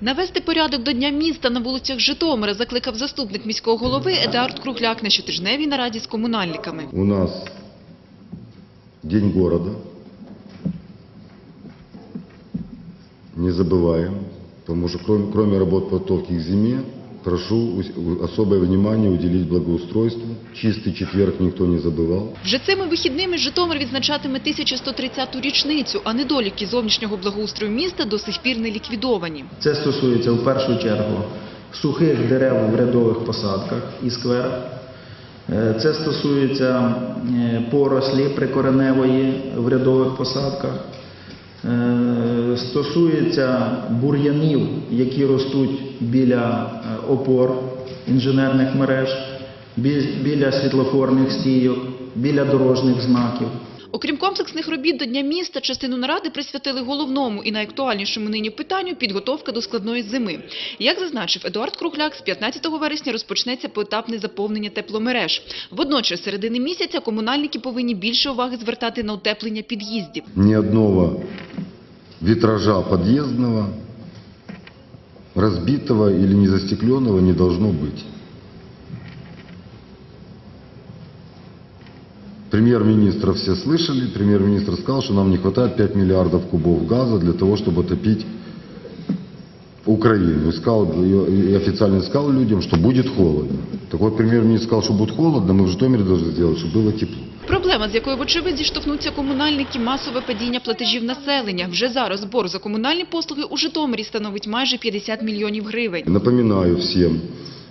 Навести порядок до Дня міста на вулицях Житомира закликав заступник міського голови Едуард Кругляк на щотижневій нараді з комунальниками. У нас День города. Не забываем, потому что кроме, кроме работ подготовки к прошу особое внимание уделить благоустройству. Чистый четверг никто не забывал. Вже цими вихідними Житомир відзначатиме 1130-ту річницю, а недоліки зовнішнього благоустрою міста до сих пір не ліквідовані. Це стосується в першу чергу сухих дерев в рядових посадках і скверах. Е, Це стосується е, порослі прикореневої в рядових посадках. Стосується бур'янів, які ростуть біля е, опор інженерних мереж, біля світлофорних стійок, біля дорожніх знаків. Окрім комплексних робіт до Дня міста, частину наради присвятили головному і найактуальнішому нині питанню – підготовка до складної зими. Як зазначив Едуард Кругляк, з 15 вересня розпочнеться поетапне заповнення тепломереж. Водночас, середини місяця комунальники повинні більше уваги звертати на утеплення під'їздів. Ни одного витража подъездного, разбитого или незастекленного не должно быть. Премьер-министра все слышали. Премьер-министр сказал, что нам не хватает 5 миллиардов кубов газа для того, чтобы отопить Украину. И, сказал, и официально сказал людям, что будет холодно. Так вот, премьер-министр сказал, что будет холодно, мы в Житомире должны сделать, чтобы было тепло. Проблема, з якою вочевидь зіштовхнуться комунальники – масове падіння платежів населення. Вже зараз збор за комунальні послуги у Житомирі становить майже 50 мільйонів гривень. Напоминаю всем,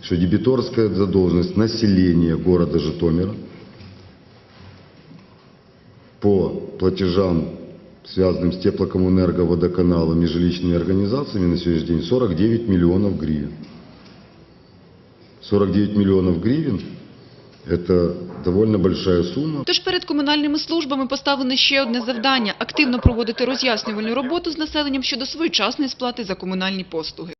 что дебиторская задолженность населения города Житомира по платежам, связанным с теплокоммунерго, водоканалом и жилищными организациями на сегодняшний день 49 миллионов гривен. 49 миллионов гривен – це доволі большая сума. Тож перед комунальними службами поставлено ще одне завдання – активно проводити роз'яснювальну роботу з населенням щодо своєчасної сплати за комунальні послуги.